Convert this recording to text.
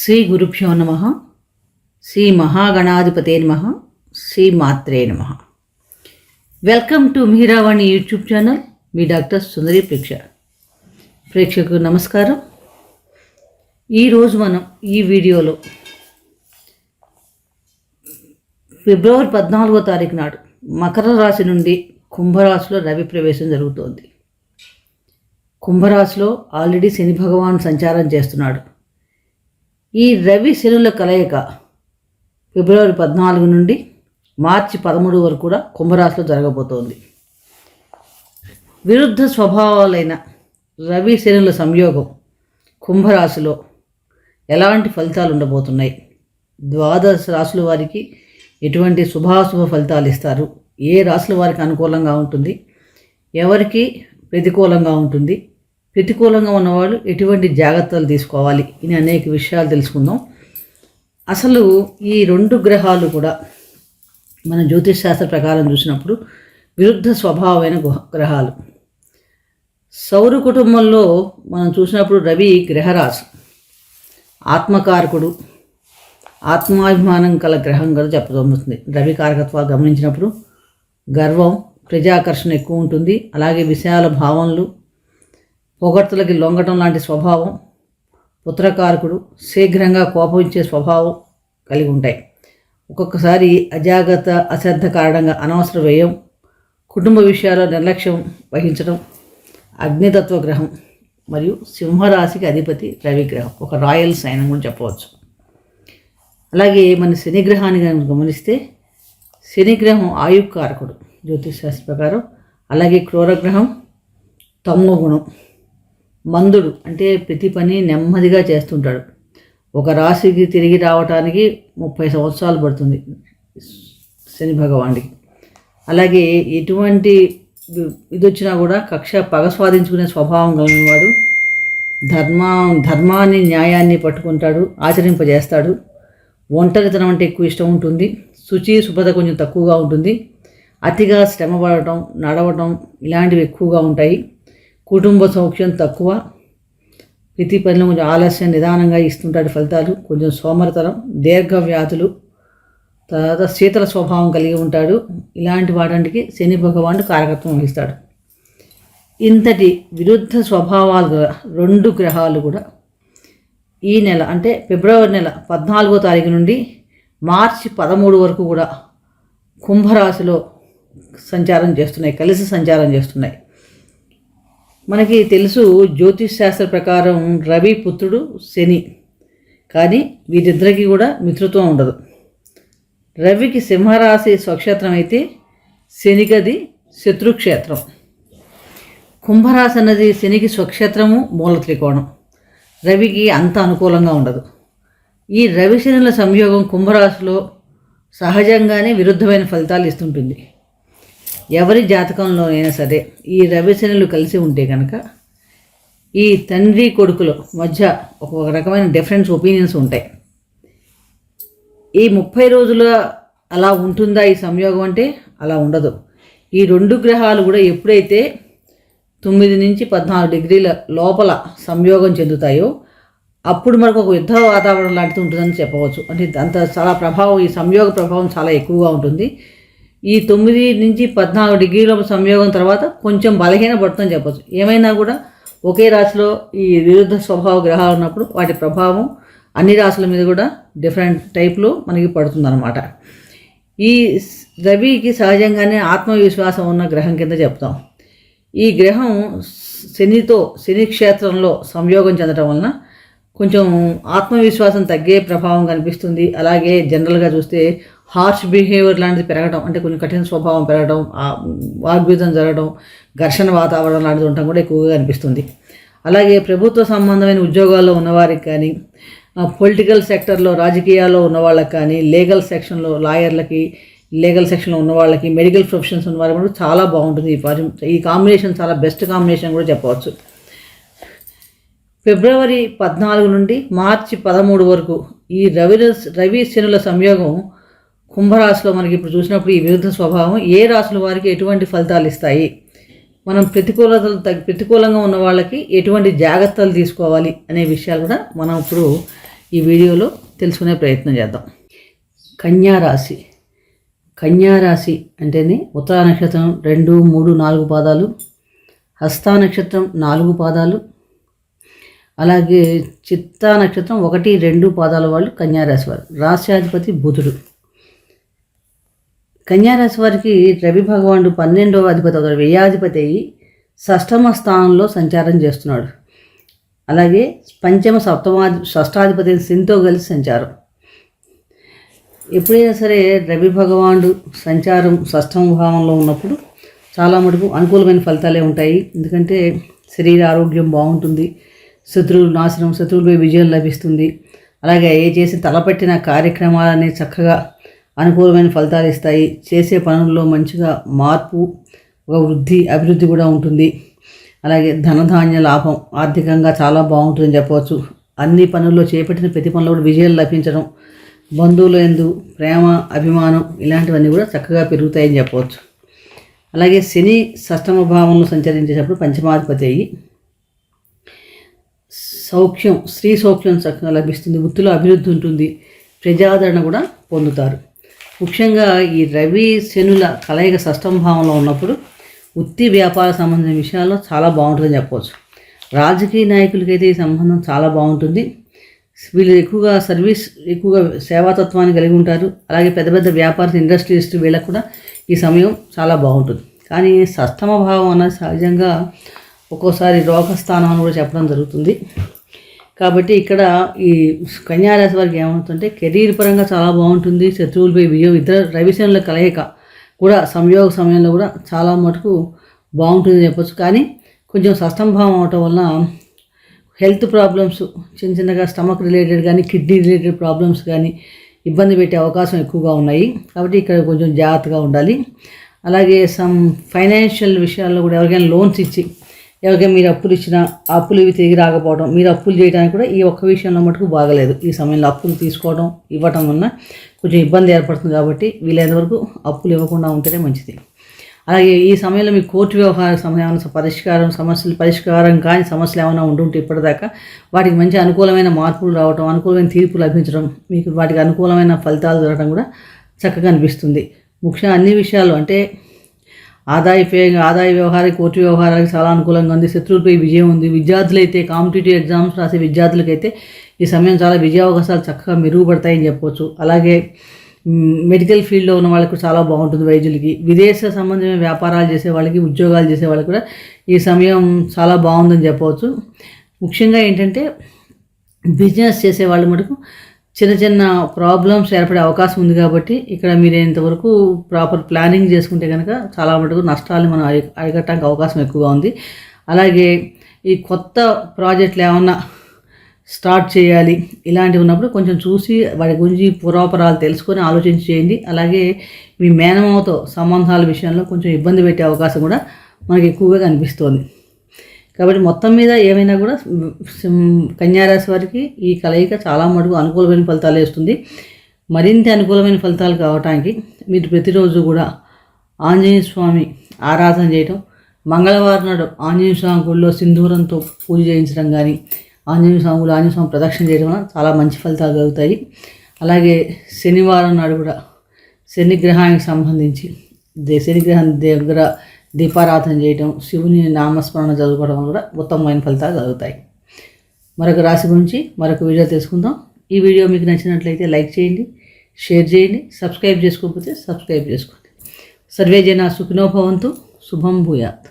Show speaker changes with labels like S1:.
S1: శ్రీ గురుభ్యో నమ శ్రీ మహాగణాధిపతే నమ శ్రీ మాత్రే నమ. Welcome to Meeravani YouTube channel me doctor Sundari ప్రేక్ష. ప్రేక్షకు నమస్కారం. ఈరోజు మనం ఈ వీడియోలో ఫిబ్రవరి పద్నాలుగో తారీఖు నాడు మకర రాశి నుండి కుంభరాశిలో రవి ప్రవేశం జరుగుతోంది. కుంభరాశిలో ఆల్రెడీ శని భగవాన్ సంచారం చేస్తున్నాడు. ఈ రవి శనుల కలయిక ఫిబ్రవరి పద్నాలుగు నుండి మార్చి పదమూడు వరకు కూడా కుంభరాశిలో జరగబోతోంది. విరుద్ధ స్వభావాలైన రవి శనుల సంయోగం కుంభరాశిలో ఎలాంటి ఫలితాలు ఉండబోతున్నాయి? ద్వాదశ రాశుల వారికి ఎటువంటి శుభాశుభ ఫలితాలు ఇస్తారు? ఏ రాశుల వారికి అనుకూలంగా ఉంటుంది? ఎవరికి ప్రతికూలంగా ఉంటుంది? ప్రతికూలంగా ఉన్నవాళ్ళు ఎటువంటి జాగ్రత్తలు తీసుకోవాలి ఇని అనేక విషయాలు తెలుసుకుందాం. అసలు ఈ రెండు గ్రహాలు కూడా మన జ్యోతిష్ శాస్త్ర ప్రకారం చూసినప్పుడు విరుద్ధ స్వభావమైన గ్రహాలు. సౌర కుటుంబంలో మనం చూసినప్పుడు రవి గ్రహరాశి. ఆత్మకారకుడు ఆత్మాభిమానం కల గ్రహం కదా చెప్పబడుతుంది. రవి కారకత్వాలు గమనించినప్పుడు గర్వం ప్రజాకర్షణ ఎక్కువ ఉంటుంది. అలాగే విశాల భావనలు పొగడ్తలకి లొంగటం లాంటి స్వభావం పుత్రకారకుడు శీఘ్రంగా కోపించే స్వభావం కలిగి ఉంటాయి. ఒక్కొక్కసారి అజాగ్రత్త అశ్రద్ధ కారణంగా అనవసర వ్యయం కుటుంబ విషయాల్లో నిర్లక్ష్యం వహించడం అగ్నితత్వ గ్రహం మరియు సింహరాశికి అధిపతి రవిగ్రహం ఒక రాయల్ సైన్ అని కూడా చెప్పవచ్చు. అలాగే మన శనిగ్రహాన్ని కనుక గమనిస్తే శనిగ్రహం ఆయుకారకుడు జ్యోతిష్ శాస్త్ర ప్రకారం. అలాగే క్రూరగ్రహం తమో గుణం మందుడు అంటే ప్రతి పని నెమ్మదిగా చేస్తుంటాడు. ఒక రాశికి తిరిగి రావటానికి ముప్పై సంవత్సరాలు పడుతుంది శని భగవానుడికి. అలాగే ఎటువంటి ఇది వచ్చినా కూడా కక్ష పగ స్వాధించుకునే స్వభావం కలిగినవాడు ధర్మ ధర్మాన్ని న్యాయాన్ని పట్టుకుంటాడు ఆచరింపజేస్తాడు. ఒంటరితనం అంటే ఎక్కువ ఇష్టం ఉంటుంది. శుచి శుభ్రత కొంచెం తక్కువగా ఉంటుంది. అతిగా శ్రమ పడటం నడవటం ఇలాంటివి ఎక్కువగా ఉంటాయి. కుటుంబ సౌఖ్యం తక్కువ. ప్రతి పనిలో కొంచెం ఆలస్యం నిదానంగా ఇస్తుంటాడు ఫలితాలు. కొంచెం సోమరతనం దీర్ఘ వ్యాధులు తర్వాత శీతల స్వభావం కలిగి ఉంటాడు. ఇలాంటి వాటికి శని భగవానుడు కారకత్వం వహిస్తాడు. ఇంతటి విరుద్ధ స్వభావాలు గల రెండు గ్రహాలు కూడా ఈ నెల అంటే ఫిబ్రవరి నెల పద్నాలుగో తారీఖు నుండి మార్చి పదమూడు వరకు కూడా కుంభరాశిలో సంచారం చేస్తున్నాయి కలిసి సంచారం చేస్తున్నాయి. మనకి తెలుసు జ్యోతిష్ శాస్త్ర ప్రకారం రవి పుత్రుడు శని. కానీ వీరిద్దరికీ కూడా మిత్రత్వం ఉండదు. రవికి సింహరాశి స్వక్షేత్రం అయితే శనికది శత్రుక్షేత్రం కుంభరాశి అన్నది శనికి స్వక్షేత్రము మూల త్రికోణం. రవికి అంత అనుకూలంగా ఉండదు. ఈ రవి శనుల సంయోగం కుంభరాశిలో సహజంగానే విరుద్ధమైన ఫలితాలు ఇస్తుంటుంది. ఎవరి జాతకంలోనైనా సరే ఈ రవి శనులు కలిసి ఉంటే కనుక ఈ తండ్రి కొడుకుల మధ్య ఒక రకమైన డిఫరెన్స్ ఒపీనియన్స్ ఉంటాయి. ఈ ముప్పై రోజుల అలా ఉంటుందా ఈ సంయోగం అంటే అలా ఉండదు. ఈ రెండు గ్రహాలు కూడా ఎప్పుడైతే తొమ్మిది నుంచి పద్నాలుగు డిగ్రీల లోపల సంయోగం చెందుతాయో అప్పుడు మనకు ఒక యుద్ధ వాతావరణం లాంటిది ఉంటుందని చెప్పవచ్చు. అంటే అంత చాలా ప్రభావం ఈ సంయోగ ప్రభావం చాలా ఎక్కువగా ఉంటుంది. ఈ తొమ్మిది నుంచి పద్నాలుగు డిగ్రీల సంయోగం తర్వాత కొంచెం బలహీన పడుతుందని చెప్పవచ్చు ఏమైనా కూడా ఒకే రాశిలో ఈ విరుద్ధ స్వభావ గ్రహాలు ఉన్నప్పుడు వాటి ప్రభావం అన్ని రాశుల మీద కూడా డిఫరెంట్ టైప్లో మనకి పడుతుందన్నమాట. ఈ రవికి సహజంగానే ఆత్మవిశ్వాసం ఉన్న గ్రహం కింద చెప్తాం. ఈ గ్రహం శనితో శని క్షేత్రంలో సంయోగం చెందడం వలన కొంచెం ఆత్మవిశ్వాసం తగ్గే ప్రభావం కనిపిస్తుంది. అలాగే జనరల్గా చూస్తే హార్ష్ బిహేవియర్ లాంటిది పెరగడం అంటే కొంచెం కఠిన స్వభావం పెరగడం ఆ వాగ్విధం జరగడం ఘర్షణ వాతావరణం లాంటిది ఉండటం కూడా ఎక్కువగా కనిపిస్తుంది అలాగే ప్రభుత్వ సంబంధమైన ఉద్యోగాల్లో ఉన్నవారికి కానీ పొలిటికల్ సెక్టర్లో రాజకీయాల్లో ఉన్న వాళ్ళకి కానీ లీగల్ సెక్షన్లో లాయర్లకి లీగల్ సెక్షన్లో ఉన్న వాళ్ళకి మెడికల్ ప్రొఫెషన్స్ ఉన్న వాళ్ళకి కూడా చాలా బాగుంటుంది ఈ పరి- ఈ కాంబినేషన్ చాలా బెస్ట్ కాంబినేషన్ కూడా చెప్పవచ్చు. ఫిబ్రవరి పద్నాలుగు నుండి మార్చి పదమూడు వరకు ఈ రవి రవి శనుల సంయోగం కుంభరాశిలో మనకి ఇప్పుడు చూసినప్పుడు ఈ విరుద్ధ స్వభావం ఏ రాశుల వారికి ఎటువంటి ఫలితాలు ఇస్తాయి? మనం ప్రతికూలతలు తగ్గి ప్రతికూలంగా ఉన్న వాళ్ళకి ఎటువంటి జాగ్రత్తలు తీసుకోవాలి అనే విషయాలు కూడా మనం ఇప్పుడు ఈ వీడియోలో తెలుసుకునే ప్రయత్నం చేద్దాం. కన్యారాశి కన్యారాశి అంటేనే ఉత్తర నక్షత్రం రెండు మూడు నాలుగు పాదాలు హస్తా నక్షత్రం నాలుగు పాదాలు అలాగే చిత్తా నక్షత్రం ఒకటి రెండు పాదాల వాళ్ళు కన్యారాశి వారు. రాశ్యాధిపతి బుధుడు. కన్యారాశి వారికి రవి భగవానుడు పన్నెండవ అధిపతి అవుతాడు. వ్యయాధిపతి అయ్యి షష్టమ స్థానంలో సంచారం చేస్తున్నాడు. అలాగే పంచమ సప్తమాధి షష్టాధిపతి శనితో కలిసి సంచారం. ఎప్పుడైనా సరే రవి భగవానుడు సంచారం షష్టమ భావంలో ఉన్నప్పుడు చాలా మటుకు అనుకూలమైన ఫలితాలే ఉంటాయి. ఎందుకంటే శరీర ఆరోగ్యం బాగుంటుంది. శత్రువులు నాశనం శత్రువులపై విజయం లభిస్తుంది. అలాగే ఏ చేసి తలపెట్టిన కార్యక్రమాలన్నీ చక్కగా అనుకూలమైన ఫలితాలు ఇస్తాయి. చేసే పనుల్లో మంచిగా మార్పు ఒక వృద్ధి అభివృద్ధి కూడా ఉంటుంది. అలాగే ధనధాన్య లాభం ఆర్థికంగా చాలా బాగుంటుందని చెప్పవచ్చు. అన్ని పనుల్లో చేపట్టిన ప్రతి పనుల్లో కూడా విజయం లభించడం బంధువుల ఎందు ప్రేమ అభిమానం ఇలాంటివన్నీ కూడా చక్కగా పెరుగుతాయని చెప్పవచ్చు. అలాగే శని సష్టమ భావంలో సంచరించేటప్పుడు పంచమాధిపతి అయ్యి సౌఖ్యం స్త్రీ సౌఖ్యం చక్కగా లభిస్తుంది. వృత్తిలో అభివృద్ధి ఉంటుంది. ప్రజాదరణ కూడా పొందుతారు. ముఖ్యంగా ఈ రవి శనుల కలయిక షష్టమ భావంలో ఉన్నప్పుడు వృత్తి వ్యాపార సంబంధించిన విషయాల్లో చాలా బాగుంటుందని చెప్పవచ్చు రాజకీయ నాయకులకైతే ఈ సంబంధం చాలా బాగుంటుంది. వీళ్ళు ఎక్కువగా సర్వీస్ ఎక్కువగా సేవాతత్వాన్ని కలిగి ఉంటారు. అలాగే పెద్ద పెద్ద వ్యాపార ఇండస్ట్రీస్ వీళ్ళకు కూడా ఈ సమయం చాలా బాగుంటుంది. కానీ సష్టమ భావం అనేది సహజంగా ఒక్కోసారి రోగస్థానం అని కూడా చెప్పడం జరుగుతుంది. కాబట్టి ఇక్కడ ఈ కన్యారాశి వారికి ఏమవుతుందంటే కెరీర్ పరంగా చాలా బాగుంటుంది శత్రువులపై విజయం ఇద్దరు రవిశనుల కలయిక కూడా సంయోగ సమయంలో కూడా చాలా మటుకు బాగుంటుంది చెప్పొచ్చు. కానీ కొంచెం సష్టంభావం అవటం వలన హెల్త్ ప్రాబ్లమ్స్ చిన్న చిన్నగా స్టమక్ రిలేటెడ్ కానీ కిడ్నీ రిలేటెడ్ ప్రాబ్లమ్స్ కానీ ఇబ్బంది పెట్టే అవకాశం ఎక్కువగా ఉన్నాయి. కాబట్టి ఇక్కడ కొంచెం జాగ్రత్తగా ఉండాలి. అలాగే సమ్ ఫైనాన్షియల్ విషయాల్లో కూడా ఎవరికైనా లోన్స్ ఇచ్చి ఎవరికైనా మీరు అప్పులు ఇచ్చినా అప్పులు ఇవి తిరిగి రాకపోవడం మీరు అప్పులు చేయడానికి కూడా ఈ ఒక్క విషయంలో మటుకు బాగలేదు. ఈ సమయంలో అప్పులు తీసుకోవడం ఇవ్వటం వలన కొంచెం ఇబ్బంది ఏర్పడుతుంది కాబట్టి వీలైనంత వరకు అప్పులు ఇవ్వకుండా ఉంటేనే మంచిది. అలాగే ఈ సమయంలో మీ కోర్టు వ్యవహార సమయం పరిష్కారం సమస్యలు పరిష్కారం కాని సమస్యలు ఏమైనా ఉంటుంటే ఇప్పటిదాకా వాటికి మంచి అనుకూలమైన మార్పులు రావడం అనుకూలమైన తీర్పు లభించడం మీకు వాటికి అనుకూలమైన ఫలితాలు దొరకడం కూడా చక్కగా అనిపిస్తుంది. ముఖ్యంగా అన్ని విషయాలు అంటే ఆదాయ ఆదాయ వ్యవహారానికి కోర్టు వ్యవహారానికి చాలా అనుకూలంగా ఉంది. శత్రువులపై విజయం ఉంది. విద్యార్థులైతే కాంపిటేటివ్ ఎగ్జామ్స్ రాసే విద్యార్థులకైతే ఈ సమయం చాలా విజయ అవకాశాలు చక్కగా మెరుగుపడతాయని చెప్పవచ్చు అలాగే మెడికల్ ఫీల్డ్లో ఉన్న వాళ్ళకు చాలా బాగుంటుంది వైద్యులకి. విదేశ సంబంధమైన వ్యాపారాలు చేసే వాళ్ళకి ఉద్యోగాలు చేసే వాళ్ళకి కూడా ఈ సమయం చాలా బాగుందని చెప్పవచ్చు ముఖ్యంగా ఏంటంటే బిజినెస్ చేసే వాళ్ళు మటుకు చిన్న చిన్న ప్రాబ్లమ్స్ ఏర్పడే అవకాశం ఉంది కాబట్టి ఇక్కడ మీరు ఇంతవరకు ప్రాపర్ ప్లానింగ్ చేసుకుంటే కనుక చాలా మటుకు నష్టాలు మనం అరికట్టడానికి అవకాశం ఎక్కువగా ఉంది. అలాగే ఈ కొత్త ప్రాజెక్టులు ఏమన్నా స్టార్ట్ చేయాలి ఇలాంటివి ఉన్నప్పుడు కొంచెం చూసి వాటి గురించి పురాపరాలు తెలుసుకొని ఆలోచించి చేయండి. అలాగే మీ మేనమావతో సంబంధాల విషయంలో కొంచెం ఇబ్బంది పెట్టే అవకాశం కూడా మనకు ఎక్కువగా కనిపిస్తోంది. కాబట్టి మొత్తం మీద ఏమైనా కూడా కన్యారాశి వారికి ఈ కలయిక చాలా మటుకు అనుకూలమైన ఫలితాలు వేస్తుంది మరింత అనుకూలమైన ఫలితాలు కావటానికి మీరు ప్రతిరోజు కూడా ఆంజనేయ స్వామి ఆరాధన చేయటం మంగళవారం నాడు ఆంజనేయ స్వామి గుడిలో సింధూరంతో పూజ చేయించడం కానీ ఆంజనేయ స్వామి గుడి ఆంజనేయ స్వామి ప్రదక్షిణ చేయడం వల్ల చాలా మంచి ఫలితాలు కలుగుతాయి. అలాగే శనివారం నాడు కూడా శనిగ్రహానికి సంబంధించి శనిగ్రహం దగ్గర దీపారాధన చేయటం శివుని నామస్మరణ చదువుకోవడం కూడా ఉత్తమమైన ఫలితాలు కలుగుతాయి మరొక రాశి గురించి మరొక వీడియో తెలుసుకుందాం. ఈ వీడియో మీకు నచ్చినట్లయితే లైక్ చేయండి షేర్ చేయండి సబ్స్క్రైబ్ చేసుకోకపోతే సబ్స్క్రైబ్ చేసుకోండి. సర్వే జన సుఖినోభవంతు శుభం భూయాత్.